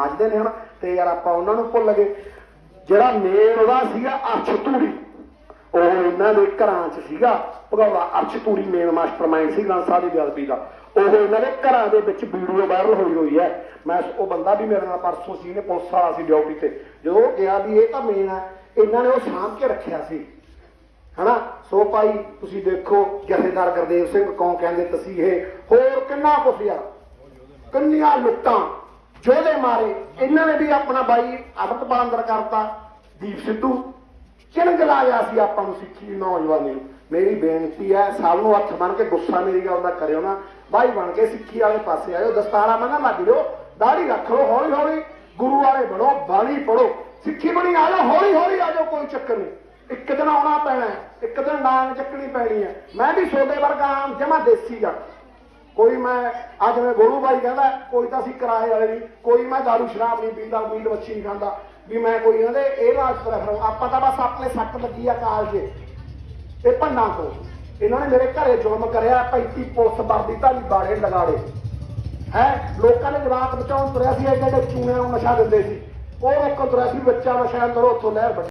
ਸਮਾਜ ਨੇ ਹਨ, ਤੇ ਯਾਰ ਆਪਾਂ ਉਹਨਾਂ ਨੂੰ ਭੁੱਲ ਗਏ। ਜਿਹੜਾ ਮੇਨ ਉਹਦਾ ਸੀਗਾ ਅਰਸ਼ ਧੂੜੀ ਉਹ ਇਹਨਾਂ ਦੇ ਘਰਾਂ 'ਚ ਸੀਗਾ, ਭਗੌੜਾ ਅਰਸ਼ ਧੂੜੀ ਮੇਨ ਮਾਸਟਰਮਾਈਂਡ ਸੀ ਗ੍ਰੰਥ ਸਾਹਿਬ ਦੀ ਬੇਅਦਬੀ ਦਾ। ਉਹ ਇਹਨਾਂ ਦੇ ਘਰਾਂ ਦੇ ਵਿੱਚ ਵੀਡੀਓ ਵਾਇਰਲ ਹੋਈ ਹੋਈ ਹੈ। ਮੈਂ ਉਹ ਬੰਦਾ ਵੀ ਮੇਰੇ ਨਾਲ ਪਰਸੋਂ ਸੀ ਨੇ ਪੁਲਿਸ ਵਾਲਾ ਸੀ ਡਿਊਟੀ ਤੇ। ਜਦੋਂ ਉਹ ਗਿਆ ਵੀ ਇਹ ਤਾਂ ਮੇਨ ਹੈ ਇਹਨਾਂ ਨੇ ਉਹ ਸਾਂਭ ਕੇ ਰੱਖਿਆ ਸੀ। ਹਨਾ? ਸੋ ਭਾਈ, ਤੁਸੀਂ ਦੇਖੋ, ਜਥੇਦਾਰ ਗੁਰਦੇਵ ਸਿੰਘ ਕੌਂ ਕਹਿੰਦੇ ਤਸੀਹੇ? ਹੋਰ ਕਿੰਨਾ ਕੁਛ ਯਾਰ। ਕਿੰਨੀਆਂ ਲੁੱਟਾਂ। ਮਾਰੇ। ਇਹਨਾਂ ਨੇ ਵੀ ਆਪਣਾ ਬਾਈ ਅਮਰਤਪਾਲ ਅੰਦਰ ਕਰਤਾ, ਦੀਪ ਸਿੱਧੂ। ਚਿੰਗ ਲਾਇਆ ਸੀ ਆਪਾਂ ਨੂੰ ਸਿੱਖੀ ਨੌਜਵਾਨੀ ਨੂੰ। ਮੇਰੀ ਬੇਨਤੀ ਹੈ, ਸਭ ਨੂੰ ਹੱਥ ਬਣ ਕੇ ਗੁੱਸਾ ਮੇਰੀ ਗੱਲ ਦਾ ਕਰਿਓ ਨਾ। ਬਾਈ ਬਣ ਕੇ ਸਿੱਖੀ ਵਾਲੇ ਪਾਸੇ ਆਇਓ। ਦਸਤਾਰਾ ਮੰਨਾ ਲੱਗ ਜਾਓ। ਦਾੜੀ ਰੱਖ ਲਓ ਹੌਲੀ ਹੌਲੀ ਗੁਰੂ ਵਾਲੇ ਬਣੋ, ਬਾਣੀ ਪੜੋ ਸਿੱਖੀ ਬਣੀ, ਆ ਜਾਓ ਹੌਲੀ ਹੌਲੀ ਆ ਜਾਓ, ਕੋਈ ਚੱਕਰ ਨਹੀਂ। ਇੱਕ ਦਿਨ ਆਉਣਾ ਪੈਣਾ ਇੱਕ ਦਿਨ ਡਾਂਗ ਚੱਕਣੀ ਪੈਣੀ ਹੈ। ਮੈਂ ਵੀ ਸੋਦੇ ਵਰਗਾ ਆਮ ਜਮਾ ਦੇਸੀ ਆ। ਕੋਈ ਮੈਂ, ਅੱਜ ਮੈਂ ਗੋਲੂ ਬਾਈ ਕਹਿੰਦਾ, ਕੋਈ ਤਾਂ ਅਸੀਂ ਕਿਰਾਏ ਵਾਲੇ ਨਹੀਂ। ਕੋਈ ਮੈਂ ਦਾਰੂ, ਸ਼ਰਾਬ ਨਹੀਂ ਪੀਂਦਾ, ਮੀਟ, ਮੱਛੀ ਨਹੀਂ ਖਾਂਦਾ। ਵੀ ਮੈਂ ਕੋਈ ਇਹਨਾਂ ਦੇ, ਇਹ ਨਾਲ ਪ੍ਰੈਫਰ ਆਪਾਂ ਤਾਂ ਬਸ ਆਪਣੇ ਸੱਟ ਲੱਗੀ ਆ ਕਾਲ ਕਾਲਜ ਇਹ ਭੰਨਾ ਤੋਂ ਇਹਨਾਂ ਨੇ ਮੇਰੇ ਘਰੇ ਜ਼ੁਲਮ ਕਰਿਆ 35 ਪੁਲਿਸ ਵਰਦੀ ਧਾਰੀ ਬਾੜੇ ਲਗਾੜੇ। ਹੈ? ਲੋਕਾਂ ਨੇ ਜਵਾਕ ਬਚਾਉਣ ਤੁਰਿਆ ਸੀ ਐਡੇ ਐਡੇ ਚੂਨਿਆਂ ਨੂੰ ਨਸ਼ਾ ਦਿੰਦੇ ਸੀ। ਉਹ ਰੋਕਣ ਤੁਰਿਆ ਸੀ, ਬੱਚਾ ਨਸ਼ਾ ਅੰਦਰੋਂ ਉੱਥੋਂ ਲਹਿਰ ਵੱਢੀ।